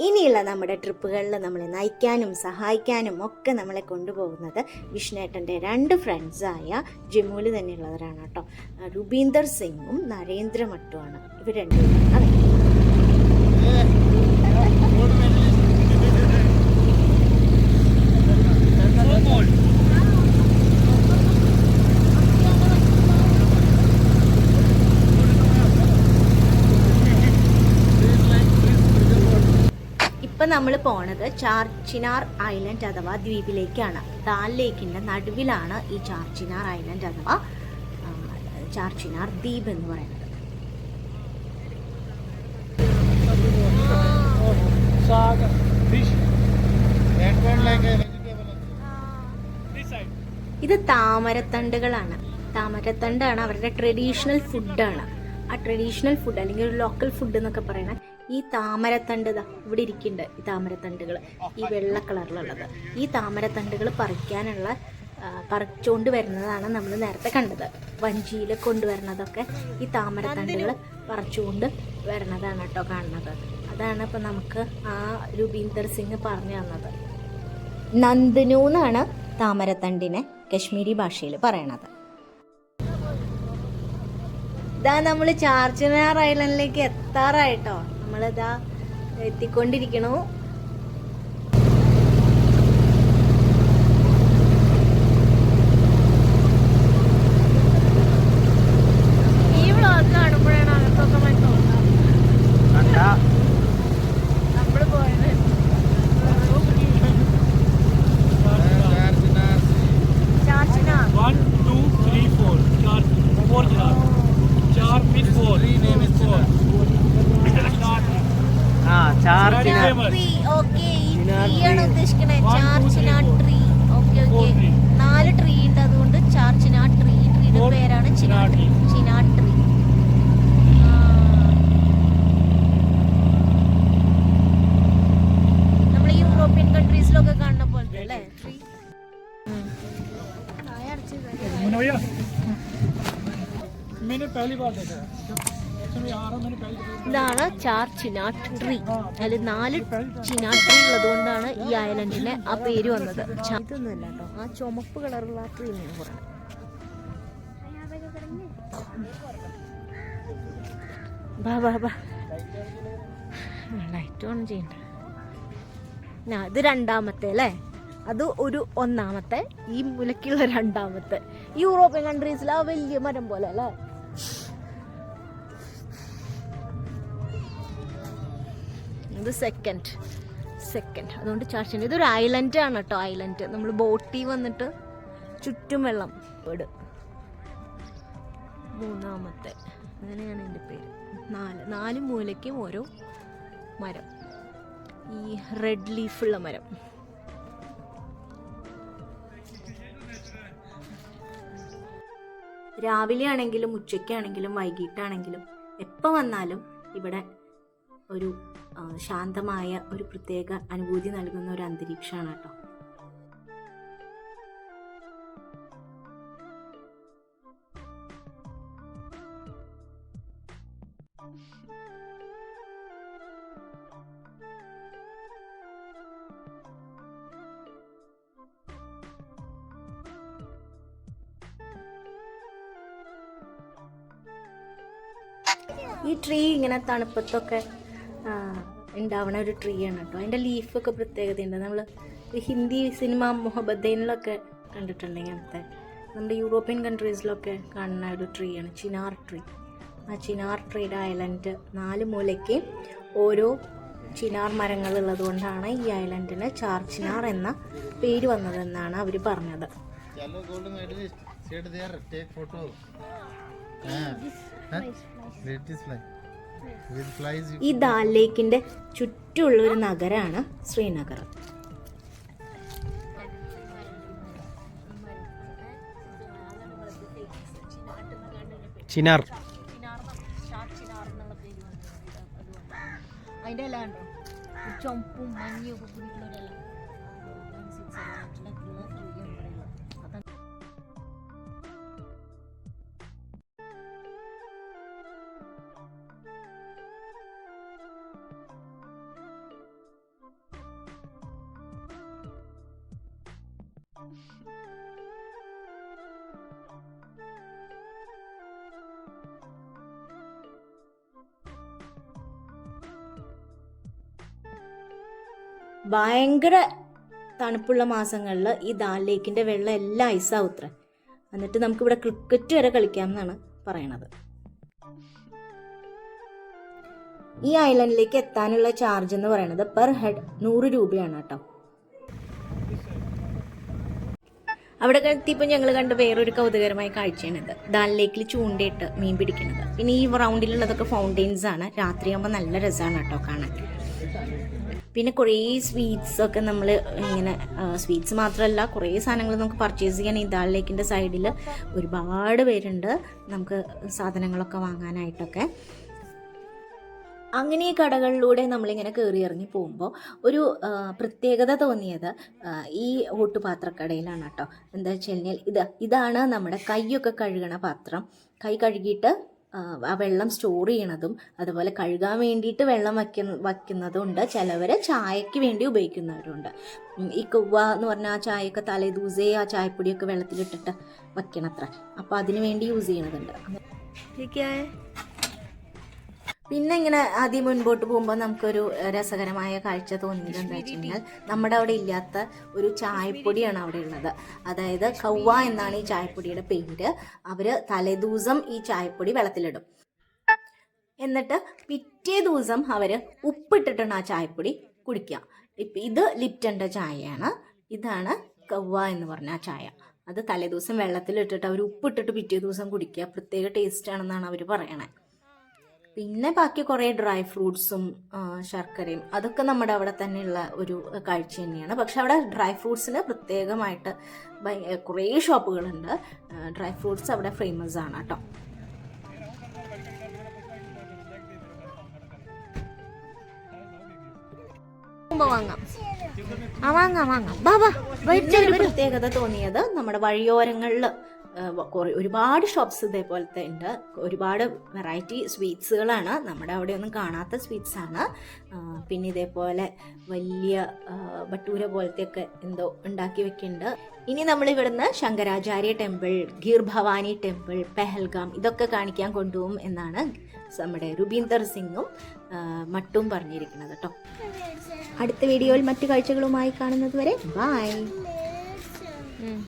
ഇനിയുള്ള നമ്മുടെ ട്രിപ്പുകളിൽ നമ്മളെ നയിക്കാനും സഹായിക്കാനും ഒക്കെ നമ്മളെ കൊണ്ടുപോകുന്നത് വിഷ്ണേട്ടന്റെ രണ്ട് ഫ്രണ്ട്സായ ജമ്മുവിൽ തന്നെയുള്ളവരാണ് കേട്ടോ. രുബീന്ദർ സിംഗും നരേന്ദ്ര മട്ടുമാണ് ഇവർ രണ്ടുപേരും അതെ. ഇപ്പം നമ്മൾ പോണത് ചാർച്ചിനാർ ഐലൻഡ് അഥവാ ദ്വീപിലേക്കാണ്. ദാൽ ലേക്കിന്റെ നടുവിലാണ് ഈ ചാർച്ചിനാർ ഐലൻഡ് അഥവാ ചാർച്ചിനാർ ദ്വീപ് എന്ന് പറയുന്നത്. ഇത് താമരത്തണ്ടുകളാണ്. താമരത്തണ്ടാണ് അവരുടെ ട്രഡീഷണൽ ഫുഡാണ്. ആ ട്രഡീഷണൽ ഫുഡ് അല്ലെങ്കിൽ ലോക്കൽ ഫുഡ് എന്നൊക്കെ പറയണ ഈ താമരത്തണ്ട് ഇവിടെ ഇരിക്കുന്നുണ്ട് ഈ താമരത്തണ്ടുകൾ ഈ വെള്ള കളറിലുള്ളത്. ഈ താമരത്തണ്ടുകൾ പറിക്കാനുള്ള പറിച്ചുകൊണ്ട് വരുന്നതാണ് നമ്മൾ നേരത്തെ കണ്ടത്. വഞ്ചിയിൽ കൊണ്ടുവരുന്നതൊക്കെ ഈ താമരത്തണ്ടുകൾ പറിച്ചുകൊണ്ട് വരുന്നതാണ് കേട്ടോ കാണുന്നത്. അതാണ് ഇപ്പം നമുക്ക് ആ രൂപീന്ദർ സിംഗ് പറഞ്ഞു തന്നത്. നന്ദനു എന്നാണ് താമരത്തണ്ടിനെ കശ്മീരി ഭാഷയിൽ പറയണത്. ഇതാ നമ്മൾ ചാർജിനാർ ഐലൻഡിലേക്ക് എത്താറായിട്ടോ. നമ്മളിതാ എത്തിക്കൊണ്ടിരിക്കണു നാല് ട്രീ ഉണ്ട് അതുകൊണ്ട് ചാർച്ചിനാ ട്രീ ഈ ട്രീയുടെ Four പേരാണ് China China tree tree. China tree നമ്മൾ യൂറോപ്യൻ കൺട്രീസിലൊക്കെ കാണുന്ന പോലത്തെ അല്ലേ ട്രീ मुन्ना भैया मैंने पहली बार देखा ഇതാണ് ചാർ ചിനാട്ട് ട്രീ. അതിൽ നാല് ചിനാട്ട് ട്രീ ഉള്ളതുകൊണ്ടാണ് ഈ ഐലൻഡിന് ആ പേര് വന്നത്. ഇതൊന്നുമില്ല കേട്ടോ. ആ ചുമപ്പ് കളറുള്ള ആ ട്രീ ഞാൻ പറഞ്ഞു ബാ ബാ ബാ. ലൈറ്റ് ഓൺ ചെയ്യണ്ട. ആ, ഇത് രണ്ടാമത്തെ അല്ലേ? അത് ഒരു ഒന്നാമത്തെ ഈ മുലക്കുള്ള രണ്ടാമത്തെ. യൂറോപ്യൻ കൺട്രീസിൽ ആ വലിയ മരം പോലെ അല്ലേ? ഇത് സെക്കൻഡ് സെക്കൻഡ് അതുകൊണ്ട് ചാർച്ചിന്റെ ഇതൊരു ഐലൻഡ് ആണ് കേട്ടോ ഐലൻഡ് നമ്മൾ ബോട്ടിൽ വന്നിട്ട് ചുറ്റും വെള്ളം വീട്. മൂന്നാമത്തെ. അങ്ങനെയാണ് എന്റെ പേര്. നാല്. നാല് മൂലയ്ക്കും ഓരോ മരം. ഈ റെഡ് ലീഫുള്ള മരം. രാവിലെ ആണെങ്കിലും ഉച്ചയ്ക്കാണെങ്കിലും വൈകിട്ടാണെങ്കിലും എപ്പോൾ വന്നാലും ഇവിടെ ഒരു ശാന്തമായ ഒരു പ്രത്യേക അനുഭൂതി നൽകുന്ന ഒരു അന്തരീക്ഷമാണ് കേട്ടോ. ഈ ട്രീ ഇങ്ങനെ തണുപ്പത്തൊക്കെ ഉണ്ടാവണ ഒരു ട്രീ ആണ് കേട്ടോ അതിന്റെ ലീഫൊക്കെ പ്രത്യേകതയുണ്ട്. നമ്മൾ ഹിന്ദി സിനിമ മുഹബദ്ദീനിലൊക്കെ കണ്ടിട്ടുണ്ട് ഇങ്ങനത്തെ നമ്മുടെ യൂറോപ്യൻ കൺട്രീസിലൊക്കെ കാണുന്ന ഒരു ട്രീ ആണ്. ചിനാർ ട്രീ ആ ചിനാർ ട്രീയുടെ ഐലൻഡ് നാല് മൂലയ്ക്ക് ഓരോ ചിനാർ മരങ്ങൾ ഉള്ളതുകൊണ്ടാണ് ഈ ഐലൻഡിന് ചാർ ചിനാർ എന്ന പേര് വന്നതെന്നാണ് അവർ പറഞ്ഞത്. Yellow ഈ ദാൽ ലേക്കിന്റെ ചുറ്റുമുള്ള ഒരു നഗരമാണ് ശ്രീനഗർ. ചിനാർ. അതിന്റെ ചുമപ്പും മഞ്ഞും ഒക്കെ കുടിക്കുന്ന ഭയങ്കര തണുപ്പുള്ള മാസങ്ങളിൽ ഈ ദാൽ ലേക്കിന്റെ വെള്ളം എല്ലാം ഐസാവും അത്ര എന്നിട്ട് നമുക്കിവിടെ ക്രിക്കറ്റ് വരെ കളിക്കാം എന്നാണ് പറയണത്. ഈ ഐലൻഡിലേക്ക് എത്താനുള്ള ചാർജ് എന്ന് പറയുന്നത് പെർ ഹെഡ് നൂറ് രൂപയാണ് കേട്ടോ. അവിടെ എത്തിയപ്പോൾ ഞങ്ങൾ കണ്ട വേറൊരു കൗതുകരമായ കാഴ്ചയാണിത് ദാൽ ലേക്കിൽ ചൂണ്ടയിട്ട് മീൻ പിടിക്കുന്നത്. പിന്നെ ഈ റൗണ്ടിലുള്ളതൊക്കെ ഫൗണ്ടെയിൻസ് ആണ്. രാത്രിയാകുമ്പോൾ നല്ല രസമാണ് കേട്ടോ കാണാൻ. പിന്നെ കുറേ സ്വീറ്റ്സ് ഒക്കെ നമ്മൾ ഇങ്ങനെ സ്വീറ്റ്സ് മാത്രമല്ല കുറേ സാധനങ്ങൾ നമുക്ക് പർച്ചേസ് ചെയ്യാൻ ഈ ദാൽ ലേക്കിന്റെ സൈഡിൽ ഒരുപാട് പേരുണ്ട്. നമുക്ക് സാധനങ്ങളൊക്കെ വാങ്ങാനായിട്ടൊക്കെ. അങ്ങനെ ഈ കടകളിലൂടെ നമ്മളിങ്ങനെ കയറി ഇറങ്ങി പോകുമ്പോൾ ഒരു പ്രത്യേകത തോന്നിയത് ഈ ഓട്ടുപാത്രക്കടയിലാണ് കേട്ടോ. എന്താ വെച്ച് കഴിഞ്ഞാൽ ഇത് ഇതാണ് നമ്മുടെ കൈയൊക്കെ കഴുകണ പാത്രം. കൈ കഴുകിയിട്ട് ആ, വെള്ളം സ്റ്റോർ ചെയ്യണതും അതുപോലെ കഴുകാൻ വേണ്ടിയിട്ട് വെള്ളം വയ്ക്കുന്ന ഉണ്ട് ചിലവർ ചായക്ക് വേണ്ടി ഉപയോഗിക്കുന്നവരുണ്ട്. ഈ കുവ്വ എന്ന് പറഞ്ഞാൽ ആ ചായയൊക്കെ തലേദൂസേ ആ ചായപ്പൊടിയൊക്കെ വെള്ളത്തിലിട്ടിട്ട് വയ്ക്കണത്ര. അപ്പോൾ അതിന് വേണ്ടി യൂസ് ചെയ്യണതുണ്ട്. പിന്നെ ഇങ്ങനെ ആദ്യം മുൻപോട്ട് പോകുമ്പോൾ നമുക്കൊരു രസകരമായ കാഴ്ച തോന്നിയത് എന്താ വെച്ച് കഴിഞ്ഞാൽ നമ്മുടെ അവിടെ ഇല്ലാത്ത ഒരു ചായപ്പൊടിയാണ് അവിടെ ഉള്ളത്. അതായത് കൗവ എന്നാണ് ഈ ചായപ്പൊടിയുടെ പേര്. അവർ തലേദിവസം ഈ ചായപ്പൊടി വെള്ളത്തിലിടും. എന്നിട്ട് പിറ്റേ ദിവസം അവർ ഉപ്പിട്ടിട്ടാണ് ആ ചായപ്പൊടി കുടിക്കുക. ഇപ്പം ഇത് ലിപ്റ്റന്റെ ചായയാണ്. ഇതാണ് കവ്വ എന്ന് പറഞ്ഞ ആ ചായ. അത് തലേദിവസം വെള്ളത്തിലിട്ടിട്ട് അവർ ഉപ്പിട്ടിട്ട് പിറ്റേ ദിവസം കുടിക്കുക. പ്രത്യേക ടേസ്റ്റ് ആണെന്നാണ് അവർ പറയണത് പിന്നെ ബാക്കി കുറേ ഡ്രൈ ഫ്രൂട്ട്സും ശർക്കരയും. അതൊക്കെ നമ്മുടെ അവിടെ തന്നെയുള്ള ഒരു കാഴ്ച തന്നെയാണ്. പക്ഷെ അവിടെ ഡ്രൈ ഫ്രൂട്ട്സിന് പ്രത്യേകമായിട്ട് കുറെ ഷോപ്പുകളുണ്ട്. ഡ്രൈ ഫ്രൂട്ട്സ് അവിടെ ഫേമസ് ആണ് കേട്ടോ. വാങ്ങാം. ആ വാങ്ങാം വാങ്ങാം. ബാബാ പ്രത്യേകത തോന്നിയത് നമ്മുടെ വഴിയോരങ്ങളിൽ കുറേ ഒരുപാട് ഷോപ്സ് ഇതേപോലത്തെ ഉണ്ട്. ഒരുപാട് വെറൈറ്റി സ്വീറ്റ്സുകളാണ് നമ്മുടെ അവിടെ ഒന്നും കാണാത്ത സ്വീറ്റ്സ് ആണ്. പിന്നെ ഇതേപോലെ വലിയ ബട്ടൂര പോലത്തെയൊക്കെ എന്തോ ഉണ്ടാക്കി വെക്കുന്നുണ്ട്. ഇനി നമ്മൾ ഇവിടുന്ന് ശങ്കരാചാര്യ ടെമ്പിൾ ഗീർ ഭവാനി ടെമ്പിൾ പെഹൽഗാം ഇതൊക്കെ കാണിക്കാൻ കൊണ്ടുപോകും എന്നാണ് നമ്മുടെ രുബീന്ദർ സിംഗും മട്ടും പറഞ്ഞിരിക്കുന്നത് കേട്ടോ അടുത്ത വീഡിയോയിൽ മറ്റു കാഴ്ചകളുമായി കാണുന്നത് വരെ ബൈ